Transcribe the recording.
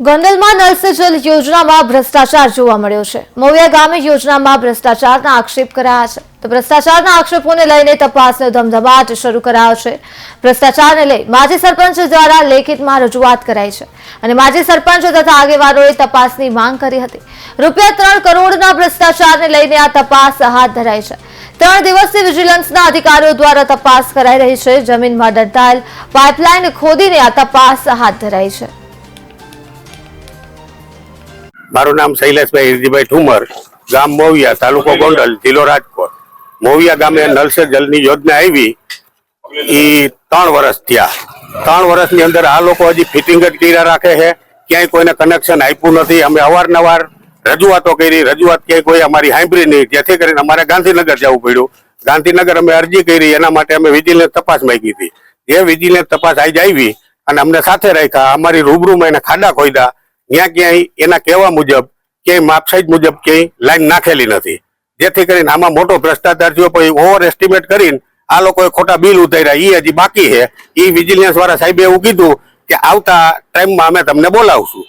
ગોંડલમાં નલ જલ યોજનામાં ભ્રષ્ટાચાર જોવા મળ્યો છે. મોવિયા ગામે યોજનામાં ભ્રષ્ટાચારના આક્ષેપ કરાયા છે. તો ભ્રષ્ટાચારના આક્ષેપોને લઈને તપાસનો ધમધમાટ શરૂ કરાયો છે. ભ્રષ્ટાચારને લઈ માજી સરપંચ દ્વારા લેખિતમાં રજૂઆત કરાઈ છે. અને માજી સરપંચ તથા આગેવાનોએ તપાસની માંગ કરી હતી. રૂપિયા ત્રણ કરોડના ભ્રષ્ટાચારને લઈને આ તપાસ હાથ ધરાઈ છે. ત્રણ દિવસથી વિજિલન્સના અધિકારીઓ દ્વારા તપાસ કરાઈ રહી છે. જમીનમાં દટાયેલ પાઇપલાઇન ખોદીને આ તપાસ હાથ ધરાઈ છે. મારું નામ શૈલેષભાઈ હિરજીભાઈ ઠુમર ગામ મોવિયા તાલુકો ગોંડલ જિલ્લો રાજકોટ. મોવિયા ગામે નલ સે જલની યોજના આવી. એ ત્રણ વર્ષ થયા. ત્રણ વર્ષની અંદર આ લોકો હજી ફિટિંગ જ કર્યા રાખે છે. ક્યાંય કોઈને કનેક્શન આપ્યું નથી. અમે અવારનવાર રજૂઆતો કરી. રજૂઆત ક્યાંય કોઈ અમારી સાંભળી નહીં. જેથી કરીને અમારે ગાંધીનગર જવું પડ્યું. ગાંધીનગર અમે અરજી કરી. એના માટે અમે વિજિલન્સ તપાસ માંગી હતી. જે વિજિલન્સ તપાસ આજ આવી અને અમને સાથે રાખ્યા. અમારી રૂબરૂમાં એને ખાડા ખોદ્યા ત્યાં ક્યાંય એના કહેવા મુજબ ક્યાંય માપસાઈજ મુજબ ક્યાંય લાઈન નાખેલી નથી. જેથી કરીને આમાં મોટો ભ્રષ્ટાચાર થયો પછી ઓવર એસ્ટિમેટ કરીને આ લોકોએ ખોટા બિલ ઉતાર્યા એ હજી બાકી છે. એ વિજિલન્સ વાળા સાહેબે એવું કીધું કે આવતા ટાઈમમાં અમે તમને બોલાવશું.